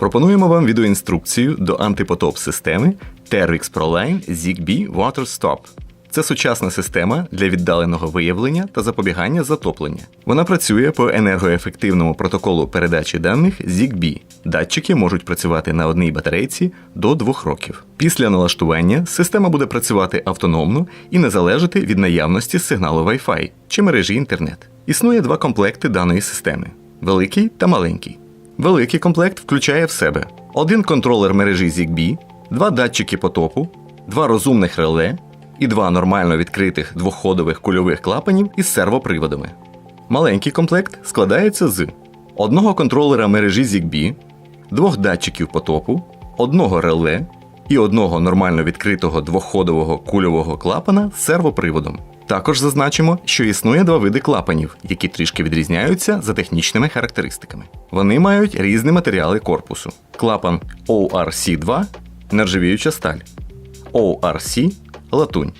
Пропонуємо вам відеоінструкцію до антипотоп системи TRX ProLine ZigBee Water Stop. Це сучасна система для віддаленого виявлення та запобігання затоплення. Вона працює по енергоефективному протоколу передачі даних ZigBee. Датчики можуть працювати на одній батарейці до 2 років. Після налаштування система буде працювати автономно і не залежати від наявності сигналу Wi-Fi чи мережі інтернет. Існує два комплекти даної системи великий та маленький. Великий комплект включає в себе один контролер мережі ZigBee, два датчики потопу, два розумних реле і два нормально відкритих двохходових кульових клапанів із сервоприводами. Маленький комплект складається з одного контролера мережі ZigBee, двох датчиків потопу, одного реле і одного нормально відкритого двохходового кульового клапана з сервоприводом. Також зазначимо, що існує два види клапанів, які трішки відрізняються за технічними характеристиками. Вони мають різні матеріали корпусу. Клапан ORC2 нержавіюча сталь, ORC латунь.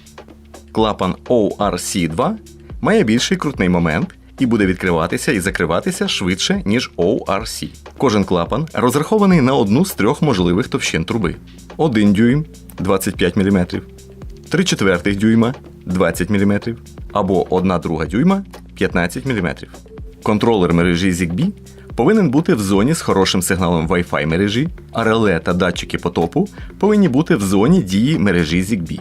Клапан ORC2 має більший крутний момент і буде відкриватися і закриватися швидше, ніж ORC. Кожен клапан розрахований на одну з трьох можливих товщин труби: 1 дюйм 25 мм, 3 четвертих дюйма 20 мм або 1 друга дюйма 15 мм. Контролер мережі ZigBee повинен бути в зоні з хорошим сигналом Wi-Fi мережі, а реле та датчики потопу повинні бути в зоні дії мережі ZigBee.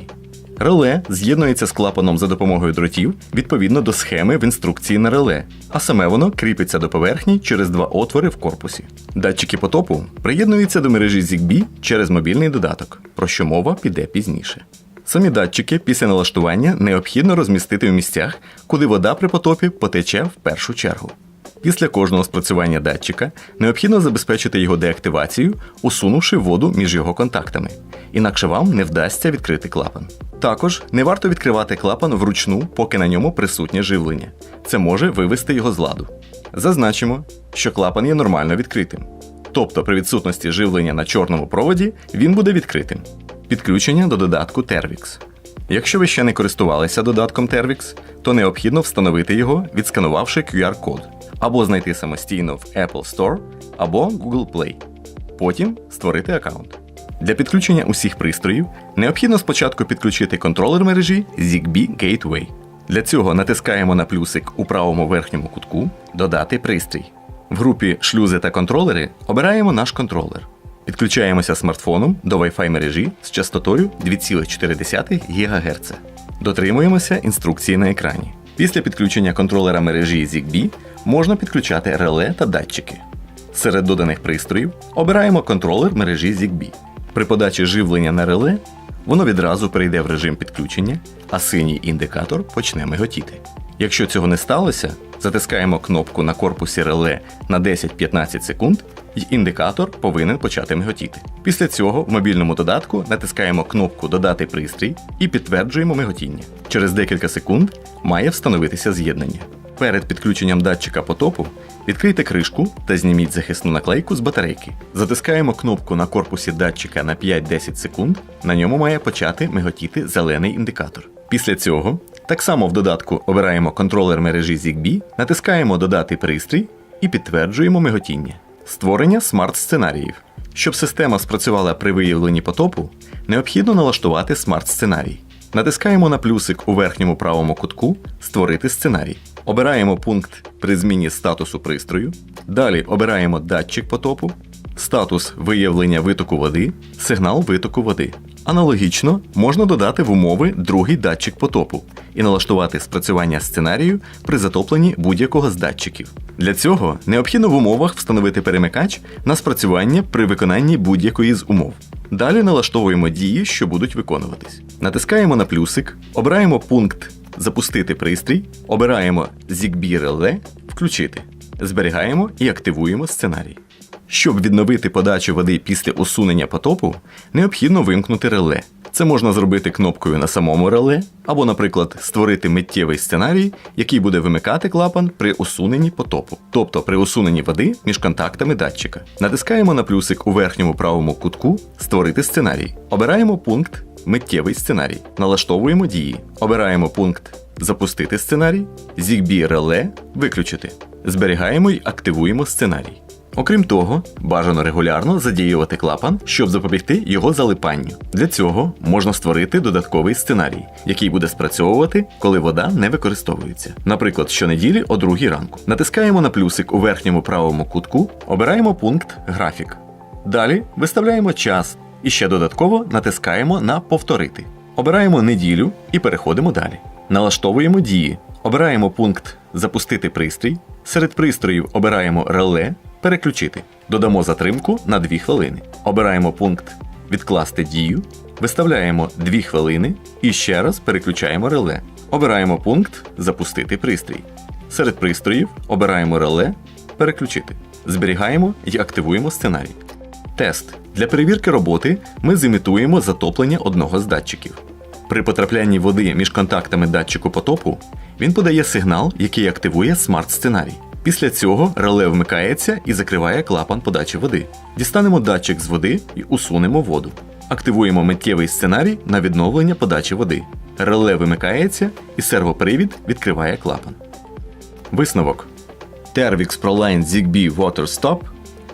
Реле з'єднується з клапаном за допомогою дротів відповідно до схеми в інструкції на реле, а саме воно кріпиться до поверхні через два отвори в корпусі. Датчики потопу приєднуються до мережі ZigBee через мобільний додаток, про що мова піде пізніше. Самі датчики після налаштування необхідно розмістити в місцях, куди вода при потопі потече в першу чергу. Після кожного спрацювання датчика необхідно забезпечити його деактивацію, усунувши воду між його контактами. Інакше вам не вдасться відкрити клапан. Також не варто відкривати клапан вручну, поки на ньому присутнє живлення. Це може вивести його з ладу. Зазначимо, що клапан є нормально відкритим. Тобто при відсутності живлення на чорному проводі він буде відкритим. Підключення до додатку Tervix. Якщо ви ще не користувалися додатком Tervix, то необхідно встановити його, відсканувавши QR-код, або знайти самостійно в Apple Store або Google Play. Потім створити аккаунт. Для підключення усіх пристроїв необхідно спочатку підключити контролер мережі ZigBee Gateway. Для цього натискаємо на плюсик у правому верхньому кутку Додати пристрій. В групі Шлюзи та контролери обираємо наш контролер. Підключаємося смартфоном до Wi-Fi мережі з частотою 2,4 ГГц. Дотримуємося інструкції на екрані. Після підключення контролера мережі ZigBee можна підключати реле та датчики. Серед доданих пристроїв обираємо контролер мережі ZigBee. При подачі живлення на реле воно відразу перейде в режим підключення, а синій індикатор почне миготіти. Якщо цього не сталося, затискаємо кнопку на корпусі реле на 10-15 секунд, і індикатор повинен почати миготіти. Після цього в мобільному додатку натискаємо кнопку Додати пристрій і підтверджуємо миготіння. Через декілька секунд має встановитися з'єднання. Перед підключенням датчика потопу відкрийте кришку та зніміть захисну наклейку з батарейки. Затискаємо кнопку на корпусі датчика на 5-10 секунд. На ньому має почати миготіти зелений індикатор. Після цього так само в додатку обираємо контролер мережі ZigBee, натискаємо Додати пристрій і підтверджуємо миготіння. Створення смарт-сценаріїв. Щоб система спрацювала при виявленні потопу, необхідно налаштувати смарт-сценарій. Натискаємо на плюсик у верхньому правому кутку Створити сценарій. Обираємо пункт при зміні статусу пристрою. Далі обираємо датчик потопу, статус виявлення витоку води, сигнал витоку води. Аналогічно можна додати в умови другий датчик потопу і налаштувати спрацювання сценарію при затопленні будь-якого з датчиків. Для цього необхідно в умовах встановити перемикач на спрацювання при виконанні будь-якої з умов. Далі налаштовуємо дії, що будуть виконуватись. Натискаємо на плюсик, обираємо пункт Запустити пристрій, обираємо ZigBee Relay Включити. Зберігаємо і активуємо сценарій. Щоб відновити подачу води після усунення потопу, необхідно вимкнути реле. Це можна зробити кнопкою на самому реле, або, наприклад, створити миттєвий сценарій, який буде вимикати клапан при усуненні потопу, тобто при усуненні води між контактами датчика. Натискаємо на плюсик у верхньому правому кутку Створити сценарій. Обираємо пункт Миттєвий сценарій. Налаштовуємо дії. Обираємо пункт Запустити сценарій, ZigBee реле виключити. Зберігаємо і активуємо сценарій. Окрім того, бажано регулярно задіювати клапан, щоб запобігти його залипанню. Для цього можна створити додатковий сценарій, який буде спрацьовувати, коли вода не використовується. Наприклад, щонеділі о 2 ранку. Натискаємо на плюсик у верхньому правому кутку, обираємо пункт Графік. Далі виставляємо час і ще додатково натискаємо на Повторити. Обираємо неділю і переходимо далі. Налаштовуємо дії. Обираємо пункт Запустити пристрій. Серед пристроїв обираємо реле Переключити. Додамо затримку на 2 хвилини. Обираємо пункт Відкласти дію. Виставляємо 2 хвилини і ще раз переключаємо реле. Обираємо пункт Запустити пристрій. Серед пристроїв обираємо реле Переключити. Зберігаємо і активуємо сценарій. Тест. Для перевірки роботи ми зімітуємо затоплення одного з датчиків. При потраплянні води між контактами датчику потопу він подає сигнал, який активує смарт-сценарій. Після цього реле вмикається і закриває клапан подачі води. Дістанемо датчик з води і усунемо воду. Активуємо миттєвий сценарій на відновлення подачі води. Реле вимикається і сервопривід відкриває клапан. Висновок. Tervix ProLine ZigBee Water Stop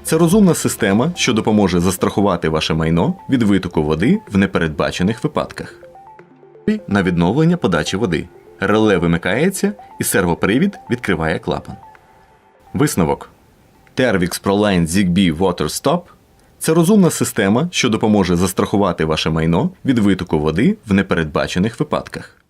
це розумна система, що допоможе застрахувати ваше майно від витоку води в непередбачених випадках. На відновлення подачі води. Реле вимикається і сервопривід відкриває клапан. Висновок. Tervix ProLine ZigBee WaterStop це розумна система, що допоможе застрахувати ваше майно від витоку води в непередбачених випадках.